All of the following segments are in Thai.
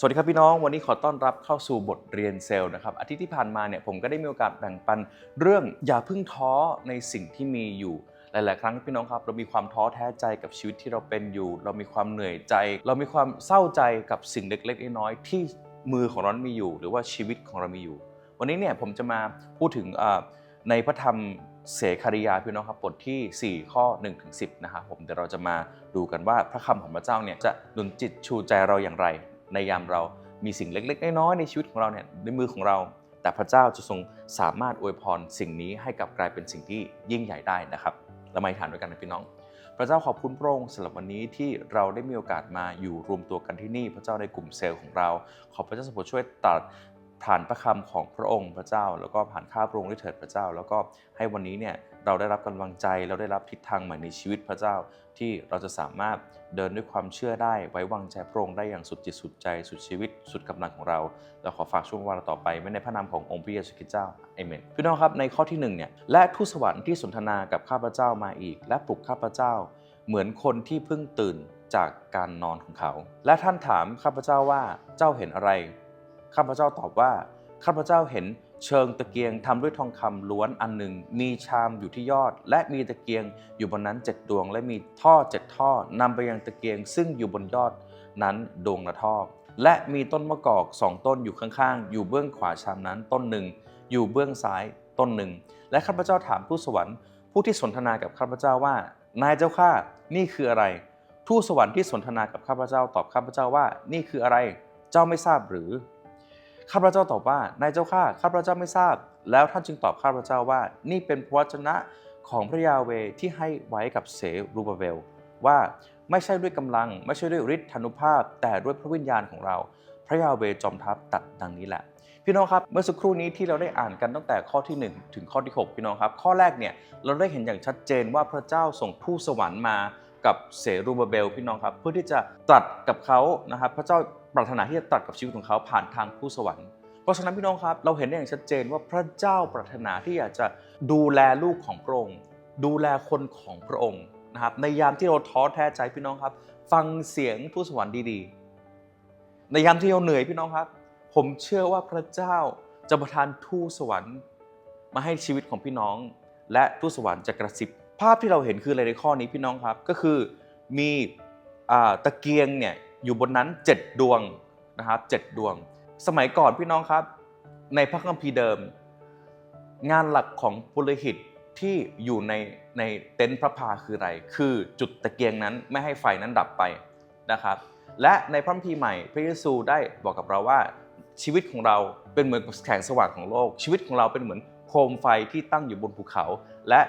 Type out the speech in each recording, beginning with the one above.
สวัสดีครับพี่น้องวันนี้ขอต้อนรับเข้าสู่บทเรียนเซลล์นะครับอาทิตย์ที่ผ่านมาเนี่ยผมก็ได้มีโอกาสแบ่งปันเรื่องอย่าพิ่งท้อในสิ่งที่มีอยู่หลาย ๆ ครั้งพี่น้องครับ เรามีความท้อแท้ใจกับชีวิตที่เราเป็นอยู่ เรามีความเหนื่อยใจ เรามีความเศร้าใจกับสิ่งเล็ก ๆ น้อย ๆ ที่มือของเรามีอยู่ หรือว่าชีวิตของเรามีอยู่ วันนี้เนี่ยผมจะมาพูดถึงในพระธรรมเสคาริยาพี่น้องครับบทที่ 4 ข้อ1ถึง10 นะครับผมเดี๋ยวเราจะมาดูกันว่าพระคำของพระเจ้าเนี่ยจะหนุนจิตชูใจเราอย่างไร ในยามเรามีสิ่งเล็ก ๆ น้อยๆในชีวิตของเราเนี่ยในมือของเรา แต่พระเจ้าจะทรงสามารถอวยพรสิ่งนี้ให้กลับกลายเป็นสิ่งที่ยิ่งใหญ่ได้นะครับเรามาอธิษฐานด้วยกันนะพี่น้อง พระเจ้าขอบคุณพระองค์สำหรับวันนี้ที่เราได้มีโอกาสมาอยู่รวมตัวกันที่นี่ พระเจ้าในกลุ่มเซลล์ของเรา ขอพระเจ้าสมบูรช่วยตัด ผ่านพระคำของพระองค์พระเจ้า แล้วก็ผ่านข้าพระองค์ด้วยเถิดพระเจ้า แล้วก็ให้วันนี้เนี่ยเราได้รับกำลังใจเราได้รับทิศทางใหม่ในชีวิตพระเจ้า ที่เราจะสามารถเดินด้วยความเชื่อได้ไว้วางใจพระองค์ได้อย่างสุดจิตสุดใจสุดชีวิต สุดกำลังของเรา เราขอฝากช่วงเวลาต่อไปไว้ในพระนามขององค์พระเยซูคริสต์เจ้าเอเมนพี่น้องครับในข้อที่หนึ่งเนี่ยและทูตสวรรค์ที่สนทนากับข้าพเจ้ามาอีก และปลุกข้าพเจ้า เหมือนคนที่เพิ่งตื่นจากการนอนของเขา และท่านถามข้าพเจ้าว่าเจ้าเห็นอะไร ข้าพเจ้าตอบว่า ข้าพเจ้าเห็นเชิงตะเกียงทำด้วยทองคำล้วนอันหนึ่ง มีชามอยู่ที่ยอด และมีตะเกียงอยู่บนนั้นเจ็ดดวง และมีท่อเจ็ดท่อนำไปยังตะเกียง ซึ่งอยู่บนยอดนั้นดวงละท่อและมีต้นมะกอกสองต้นอยู่ข้างๆ อยู่เบื้องขวาชามนั้นต้นหนึ่ง อยู่เบื้องซ้ายต้นหนึ่ง และข้าพเจ้าถามผู้สวรรค์ผู้ที่สนทนากับข้าพเจ้าว่า นายเจ้าข้านี่คืออะไรทูตสวรรค์ที่สนทนากับข้าพเจ้าตอบข้าพเจ้าว่า นี่คืออะไร เจ้าไม่ทราบหรือ ข้าพเจ้าตอบว่านายเจ้าข้าข้าพเจ้าไม่ทราบ แล้วท่านจึงตอบข้าพเจ้าว่า นี่เป็นพระวจนะของพระยาเวที่ให้ไว้กับเสรูบาเบล ว่าไม่ใช่ด้วยกำลัง ไม่ใช่ด้วยฤทธานุภาพ แต่ด้วยพระวิญญาณของเรา พระยาเวจอมทัพตัดดังนี้แหละ พี่น้องครับ เมื่อสักครู่นี้ที่เราได้อ่านกันตั้งแต่ข้อที่ 1 ถึงข้อที่ 6 พี่น้องครับ ข้อแรกเนี่ยเราได้เห็นอย่างชัดเจนว่าพระเจ้าส่งทูตสวรรค์มากับเสรูบาเบลพี่น้องครับ เพื่อที่จะตรัสกับเขานะครับพระเจ้า ปรารถนาที่จะตรัสกับชีวิตของเขาผ่านทางทูตสวรรค์เพราะฉะนั้นพี่น้องครับ เราเห็นได้อย่างชัดเจนว่าพระเจ้าปรารถนาที่อยากจะดูแลลูกของพระองค์ดูแลคนของพระองค์นะครับในยามที่เราท้อแท้ใจพี่น้องครับ ฟังเสียงทูตสวรรค์ดีๆ ในยามที่เราเหนื่อยพี่น้องครับ ผมเชื่อว่าพระเจ้าจะประทานทูตสวรรค์ มาให้ชีวิตของพี่น้อง และทูตสวรรค์จะกระซิบภาพที่เราเห็นคืออะไรในข้อนี้พี่น้องครับ ก็คือมีอตะเกียงเนี่ย อยู่บนนั้น 7 ดวงนะครับเจ็ดดวง สมัยก่อนพี่น้องครับ ในพระคัมภีร์เดิม งานหลักของปุโรหิตที่อยู่ในในเต็นท์พระพาคืออะไร คือจุดตะเกียงนั้นไม่ให้ไฟนั้นดับไปนะครับ และในพระคัมภีร์ใหม่ พระเยซูได้บอกกับเราว่าชีวิตของเราเป็นเหมือนแสงสว่างของโลก ชีวิตของเราเป็นเหมือนโคมไฟที่ตั้งอยู่บนภูเขา และ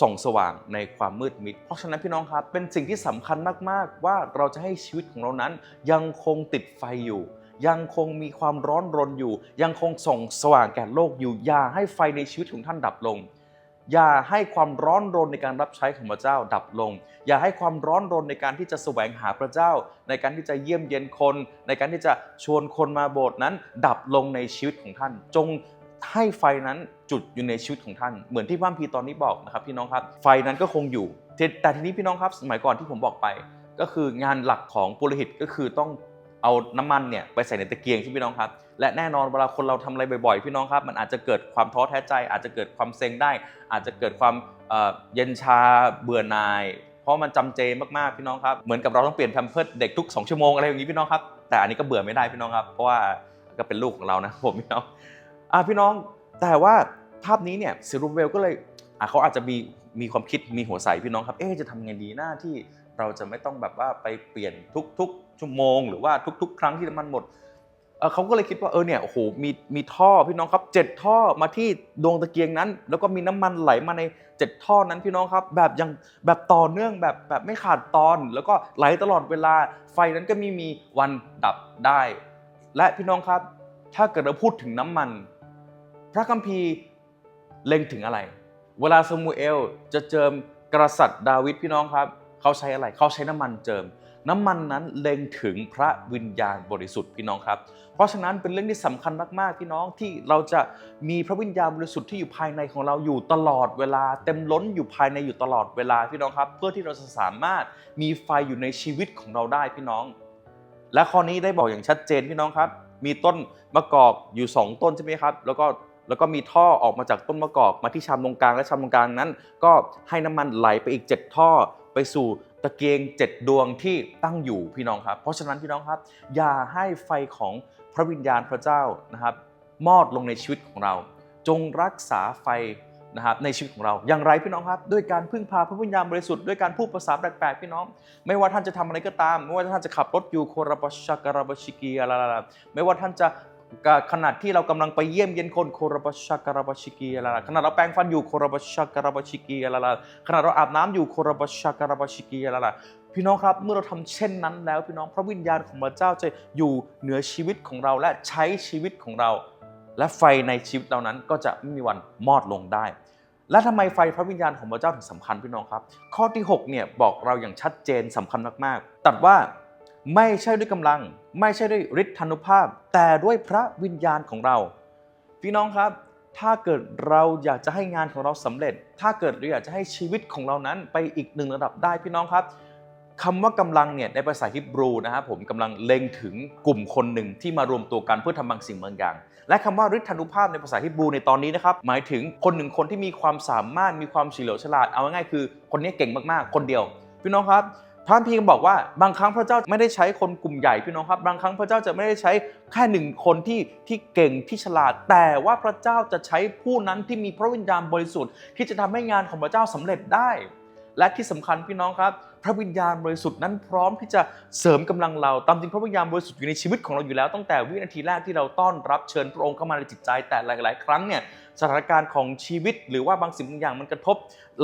ส่องสว่างในความมืดมิด เพราะฉะนั้นพี่น้องครับเป็นสิ่งที่สำคัญมากๆ ว่าเราจะให้ชีวิตของเรานั้น ยังคงติดไฟอยู่ ยังคงมีความร้อนรนอยู่ ยังคงส่องสว่างแก่โลกอยู่อย่าให้ไฟในชีวิตของท่านดับลง อย่าให้ความร้อนรนในการรับใช้ของพระเจ้าดับลง อย่าให้ความร้อนรนในการที่จะแสวงหาพระเจ้า ในการที่จะเยี่ยมเยียนคน ในการที่จะชวนคนมาโบสถ์นั้น ดับลงในชีวิตของท่าน จง ให้ไฟนั้นจุดอยู่ในชีวิตของท่าน เหมือนที่พระคัมภีตอนนี้บอกนะครับพี่น้องครับ ไฟนั้นก็คงอยู่ แต่ทีนี้พี่น้องครับสมัยก่อนที่ผมบอกไป ก็คืองานหลักของปุโรหิตก็คือต้องเอาน้ำมันเนี่ยไปใส่ในตะเกียงใช่ไหมพี่น้องครับ และแน่นอนเวลาคนเราทำอะไรบ่อยๆ พี่น้องครับ มันอาจจะเกิดความท้อแท้ใจ อาจจะเกิดความเซ็งได้ อาจจะเกิดความเย็นชาเบื่อหน่าย เพราะมันจำเจมากๆพี่น้องครับ เหมือนกับเราต้องเปลี่ยนแพมเพิร์สเด็กทุก 2 ชั่วโมงอะไรอย่างนี้พี่น้องครับ แต่อันนี้ก็เบื่อไม่ได้พี่น้องครับ เพราะว่าก็เป็นลูกของเรานะผมพี่น้อง อะพี่น้องแต่ว่าภาพนี้เนี่ยเซรูเวลก็เลยอะเขาอาจจะมีมีความคิดมีหัวใสพี่น้องครับ เอ๊จะทำไงดีหน้าที่เราจะไม่ต้องแบบว่าไปเปลี่ยนทุกๆ ชั่วโมง หรือว่าทุก ๆ ครั้งที่น้ำมันหมดเขาก็เลยคิดว่าเออเนี่ยโอ้โหมีมีท่อพี่น้องครับเจ็ดท่อมาที่ดวงตะเกียงนั้น แล้วก็มีน้ำมันไหลมาในเจ็ดท่อนั้นพี่น้องครับแบบยังแบบต่อเนื่องแบบแบบไม่ขาดตอน แล้วก็ไหลตลอดเวลาไฟนั้นก็ไมีมีวันดับได้ และพี่น้องครับ ถ้าเกิดเราพูดถึงน้ำมัน พระคัมภีร์เล็งถึงอะไร เวลาซามูเอลจะเจิมกษัตริย์ดาวิดพี่น้องครับ เขาใช้อะไร เขาใช้น้ำมันเจิม น้ำมันนั้นเล็งถึงพระวิญญาณบริสุทธิ์พี่น้องครับ เพราะฉะนั้นเป็นเรื่องที่สำคัญมากๆพี่น้องที่เราจะมีพระวิญญาณบริสุทธิ์ที่อยู่ภายในของเราอยู่ตลอดเวลา เต็มล้นอยู่ภายในอยู่ตลอดเวลาพี่น้องครับ เพื่อที่เราจะสามารถมีไฟอยู่ในชีวิตของเราได้พี่น้อง และข้อนี้ได้บอกอย่างชัดเจนพี่น้องครับ มีต้นมะกอกอยู่ 2 ต้นใช่ไหมครับ แล้วก็ แล้วก็มีท่อออกมาจากต้นมะกอกมาที่ชามตรงกลางและชามตรงกลางนั้น ก็ให้น้ำมันไหลไปอีก 7 ท่อไปสู่ตะเกียง 7 ดวงที่ตั้งอยู่พี่น้องครับ เพราะฉะนั้นพี่น้องครับ อย่าให้ไฟของพระวิญญาณพระเจ้านะครับ มอดลงในชีวิตของเรา จงรักษาไฟนะครับในชีวิตของเราอย่างไรพี่น้องครับ ด้วยการพึ่งพาพระวิญญาณบริสุทธิ์ด้วยการพูดภาษาแปลกๆพี่น้อง ไม่ว่าท่านจะทำอะไรก็ตาม ไม่ว่าท่านจะขับรถอยู่โคราบชักการาบชิกีอะไรๆไม่ว่าท่านจะ ขนาดที่เรากำลังไปเยี่ยมเยียนคนโคราบชัการาบชิกีอะไรๆขณะเราแปรงฟันอยู่โคราบชัการาบชิกีอะไรๆขณะเราอาบน้ำอยู่โคราบชัการาบชิกีอะไรพี่น้องครับเมื่อเราทำเช่นนั้นแล้ว พี่น้องพระวิญญาณของพระเจ้าจะอยู่เหนือชีวิตของเราและใช้ชีวิตของเรา และไฟในชีวิตเรานั้นก็จะไม่มีวันมอดลงได้ และทำไมไฟพระวิญญาณของพระเจ้าถึงสำคัญพี่น้องครับ ข้อที่6เนี่ยบอกเราอย่างชัดเจนสำคัญมากๆตัดว่าไม่ใช่ด้วยกำลัง ไม่ใช่ด้วยฤทธานุภาพ แต่ด้วยพระวิญญาณของเรา พี่น้องครับ ถ้าเกิดเราอยากจะให้งานของเราสำเร็จ ถ้าเกิดเราอยากจะให้ชีวิตของเรานั้นไปอีกหนึ่งระดับได้พี่น้องครับคำว่ากำลังเนี่ยในภาษาฮิบรูนะครับผมกำลังเล็งถึงกลุ่มคนหนึ่งที่มารวมตัวกันเพื่อทำบางสิ่งบางอย่าง และคำว่าฤทธานุภาพในภาษาฮิบรูในตอนนี้นะครับหมายถึงคนหนึ่งคนที่มีความสามารถมีความเฉลียวฉลาดเอาง่ายๆคือ คนนี้เก่งมากๆ คนเดียว พี่น้องครับ พระพีก็บอกว่าบางครั้งพระเจ้าไม่ได้ใช้คนกลุ่มใหญ่พี่น้องครับ บางครั้งพระเจ้าจะไม่ได้ใช้แค่หนึ่งคนที่ที่เก่งที่ฉลาด แต่ว่าพระเจ้าจะใช้ผู้นั้นที่มีพระวิญญาณบริสุทธิ์ ที่จะทำให้งานของพระเจ้าสำเร็จได้ และที่สำคัญพี่น้องครับ พระวิญญาณบริสุทธิ์นั้นพร้อมที่จะเสริมกำลังเราตามจริงพระวิญญาณบริสุทธิ์อยู่ในชีวิตของเราอยู่แล้วตั้งแต่วินาทีแรกที่เราต้อนรับเชิญพระองค์เข้ามาในจิตใจ แต่หลาย ๆ ครั้งเนี่ยสถานการณ์ของชีวิต หรือว่าบางสิ่งบางอย่างมันกระทบ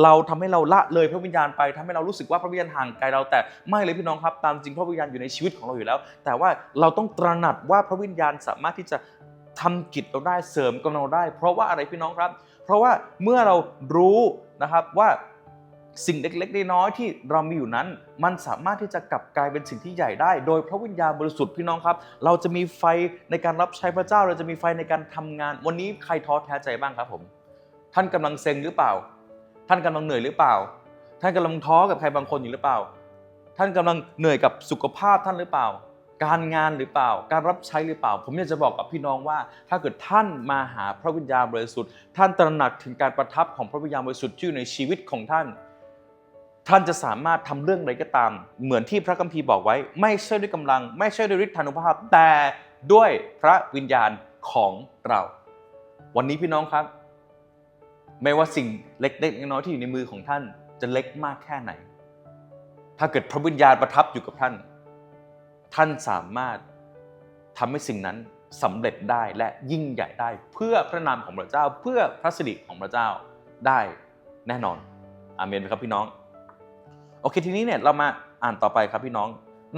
เราทำให้เราละเลยพระวิญญาณไปทำให้เรารู้สึกว่าพระวิญญาณห่างไกลเราแต่ไม่เลยพี่น้องครับ ตามจริงพระวิญญาณอยู่ในชีวิตของเราอยู่แล้ว แต่ว่าเราต้องตระหนักว่าพระวิญญาณสามารถที่จะทำกิจเราได้เสริมกำลังเราได้ เพราะว่าอะไรพี่น้องครับ เพราะว่าเมื่อเรารู้นะครับว่า สิ่งเล็กๆน้อยๆที่เรามีอยู่นั้น มันสามารถที่จะกลับกลายเป็นสิ่งที่ใหญ่ได้ โดยพระวิญญาณบริสุทธิ์พี่น้องครับ เราจะมีไฟในการรับใช้พระเจ้า เราจะมีไฟในการทำงาน วันนี้ใครท้อแท้ใจบ้างครับผม ท่านกำลังเซ็งหรือเปล่า ท่านกำลังเหนื่อยหรือเปล่า ท่านกำลังท้อกับใครบางคนอยู่หรือเปล่า ท่านกำลังเหนื่อยกับสุขภาพท่านหรือเปล่า การงานหรือเปล่า การรับใช้หรือเปล่า ผมอยากจะบอกกับพี่น้องว่า ถ้าเกิดท่านมาหาพระวิญญาณบริสุทธิ์ ท่านตระหนักถึงการประทับของพระวิญญาณบริสุทธิ์ที่อยู่ในชีวิตของท่าน ท่านจะสามารถทำเรื่องใดก็ตาม เหมือนที่พระคัมภีร์บอกไว้ ไม่ใช่ด้วยกำลัง ไม่ใช่ด้วยฤทธานุภาพ แต่ด้วยพระวิญญาณของเรา วันนี้พี่น้องครับ ไม่ว่าสิ่งเล็กๆน้อยๆที่อยู่ในมือของท่านจะเล็กมากแค่ไหน ถ้าเกิดพระวิญญาณประทับอยู่กับท่าน ท่านสามารถทำให้สิ่งนั้นสำเร็จได้และยิ่งใหญ่ได้ เพื่อพระนามของพระเจ้า เพื่อพระสิริของพระเจ้าได้แน่นอน อาเมนไหมครับพี่น้อง โอเคทีนี้เนี่ยเรามาอ่านต่อไปครับพี่น้อง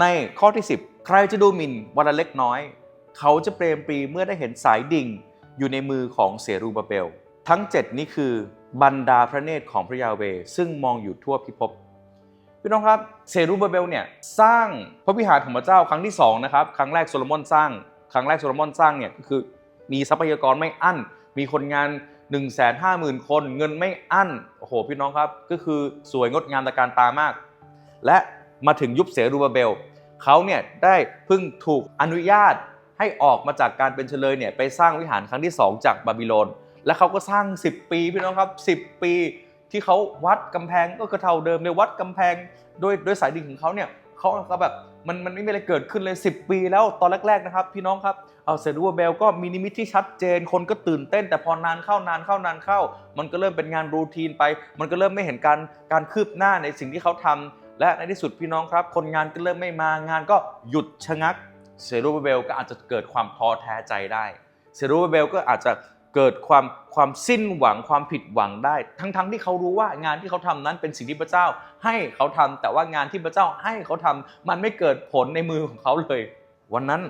ในข้อที่ 10 ใครจะดูหมิ่นวันละเล็กน้อย เขาจะเปรมปรีเมื่อได้เห็นสายดิ่ง อยู่ในมือของเสรูบาเบล ทั้ง 7 นี้คือบรรดาพระเนตรของพระยาเวซึ่งมองอยู่ทั่วพิภพพี่น้องครับเซรูบาเบลเนี่ยสร้างพระวิหารของพระเจ้าครั้งที่2นะครับครั้งแรกโซโลมอนสร้าง ครั้งแรกโซโลมอนสร้างเนี่ยก็คือมีทรัพยากรไม่อั้น มีคนงาน 1 5 0 0 0 0 คน เงินไม่อั้น โอ้โห พี่น้องครับ ก็คือสวยงดงามตะการตามาก และมาถึงยุคเสรูบาเบล เขาเนี่ยได้เพิ่งถูกอนุญาตให้ออกมาจากการเป็นเฉลยเนี่ยไปสร้างวิหารครั้งที่ 2 จากบาบิโลน และเขาก็สร้าง 10 ปีพี่น้องครับ 10 ปีที่เขาวัดกำแพงก็คือเท่าเดิมเลยวัดกำแพงด้วยด้วยสายดิ่งของเขาเนี่ยเขาก็แบบมันมันไม่มีอะไรเกิดขึ้นเลย 10 ปีแล้วตอนแรก ๆนะครับ พี่น้องครับ เอาเซรูบาเบลก็มีนิมิตที่ชัดเจน คนก็ตื่นเต้น แต่พอนานเข้านานเข้านานเข้า มันก็เริ่มเป็นงานรูทีนไป มันก็เริ่มไม่เห็นการการคืบหน้าในสิ่งที่เขาทำและในที่สุดพี่น้องครับ คนงานก็เริ่มไม่มางานก็หยุดชะงัก เซรูบาเบลก็อาจจะเกิดความท้อแท้ใจได้ เซรูบาเบลก็อาจจะเกิดความความสิ้นหวังความผิดหวังได้ ทั้งๆทที่เขารู้ว่างานที่เขาทำนั้นเป็นสิ่งที่พระเจ้า ให้เขาทำแต่ว่างานที่พระเจ้าให้เขาทำมันไม่เกิดผลในมือของเขาเลย วันนั้น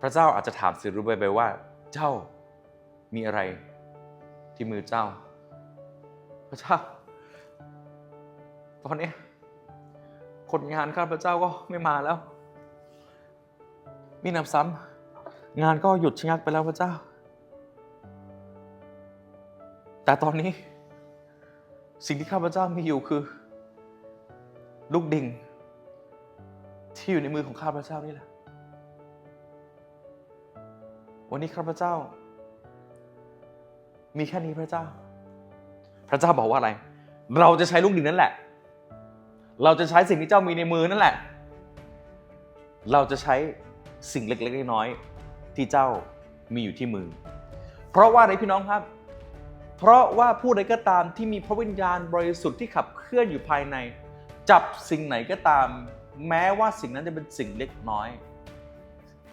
พระเจ้าอาจจะถามเซรูบเบลว่า เจ้ามีอะไรที่มือเจ้า พระเจ้า ตอนนี้คนงานข้าพระเจ้าก็ไม่มาแล้ว มีหนำซ้ำงานก็หยุดชะงักไปแล้วพระเจ้า แต่ตอนนี้ สิ่งที่ข้าพเจ้ามีอยู่คือ ลูกดิ่ง ที่อยู่ในมือของข้าพระเจ้านี่แหละ วันนี้ข้าพระเจ้า มีแค่นี้พระเจ้า พระเจ้าบอกว่าอะไร เราจะใช้ลูกดินนั่นแหละ เราจะใช้สิ่งที่เจ้ามีในมือนั่นแหละ เราจะใช้สิ่งเล็กๆน้อยๆที่เจ้ามีอยู่ที่มือ เพราะว่าอะไรพี่น้องครับ เพราะว่าผู้ใดก็ตามที่มีพระวิญญาณบริสุทธิ์ที่ขับเคลื่อนอยู่ภายใน จับสิ่งไหนก็ตาม แม้ว่าสิ่งนั้นจะเป็นสิ่งเล็กน้อย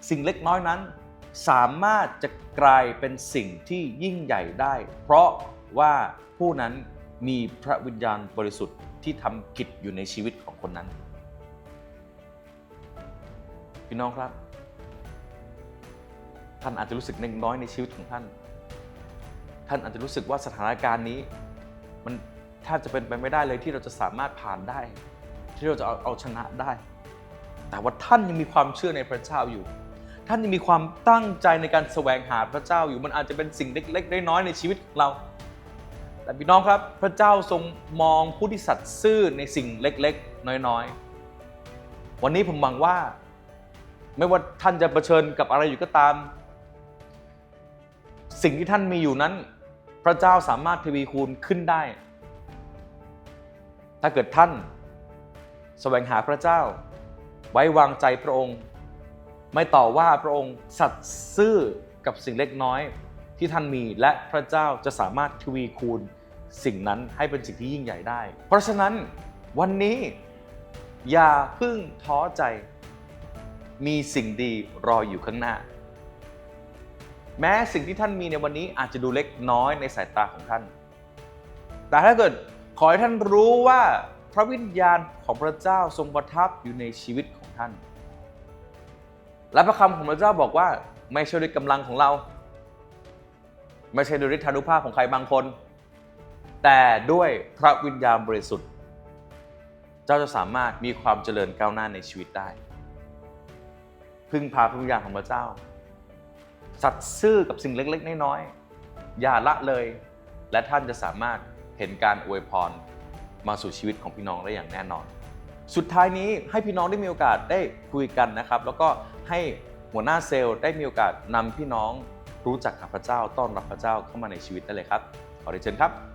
สิ่งเล็กน้อยนั้น สามารถจะกลายเป็นสิ่งที่ยิ่งใหญ่ได้ เพราะว่าผู้นั้นมีพระวิญญาณบริสุทธิ์ที่ทำกิจอยู่ในชีวิตของคนนั้น พี่น้องครับ ท่านอาจจะรู้สึกเล็กน้อยในชีวิตของท่าน ท่านอาจจะรู้สึกว่าสถานการณ์นี้ มันแทบจะเป็นไปไม่ได้เลยที่เราจะสามารถผ่านได้ ที่เราจะเอาเอาชนะได้ แต่ว่าท่านยังมีความเชื่อในพระเจ้าอยู่ ท่านยังมีความตั้งใจในการแสวงหาพระเจ้าอยู่มันอาจจะเป็นสิ่งเล็กๆน้อยๆในชีวิตของเรา แต่พี่น้องครับพระเจ้าทรงมองผู้ที่สัตย์ซื่อในสิ่งเล็กๆ น้อยๆ วันนี้ผมหวังว่า ไม่ว่าท่านจะเผชิญกับอะไรอยู่ก็ตาม สิ่งที่ท่านมีอยู่นั้น พระเจ้าสามารถทวีคูณขึ้นได้ ถ้าเกิดท่านแสวงหาพระเจ้า ไว้วางใจพระองค์ ไม่ต่อว่าพระองค์สัตย์ซื่อกับสิ่งเล็กน้อยที่ท่านมีและพระเจ้าจะสามารถทวีคูณสิ่งนั้นให้เป็นสิ่งที่ยิ่งใหญ่ได้ เพราะฉะนั้นวันนี้อย่าพึ่งท้อใจ มีสิ่งดีรออยู่ข้างหน้า แม้สิ่งที่ท่านมีในวันนี้อาจจะดูเล็กน้อยในสายตาของท่าน แต่ถ้าเกิดขอให้ท่านรู้ว่าพระวิญญาณของพระเจ้าทรงประทับอยู่ในชีวิตของท่าน และพระคำของพระเจ้าบอกว่า ไม่ใช่ด้วยกำลังของเรา ไม่ใช่ด้วยฤทธานุภาพของใครบางคน แต่ด้วยพระวิญญาณบริสุทธิ์ เจ้าจะสามารถมีความเจริญก้าวหน้าในชีวิตได้ พึ่งพาพระวิญญาณของพระเจ้า สัตย์ซื่อกับสิ่งเล็กๆน้อยๆอย่าละเลย และท่านจะสามารถเห็นการอวยพรมาสู่ชีวิตของพี่น้องได้อย่างแน่นอน สุดท้ายนี้ให้พี่น้องได้มีโอกาสได้คุยกันนะครับ แล้วก็ ให้หัวหน้าเซลล์ได้มีโอกาสนำพี่น้องรู้จักกับพระเจ้าต้อนรับพระเจ้าเข้ามาในชีวิตได้เลยครับ ขอเรียนเชิญครับ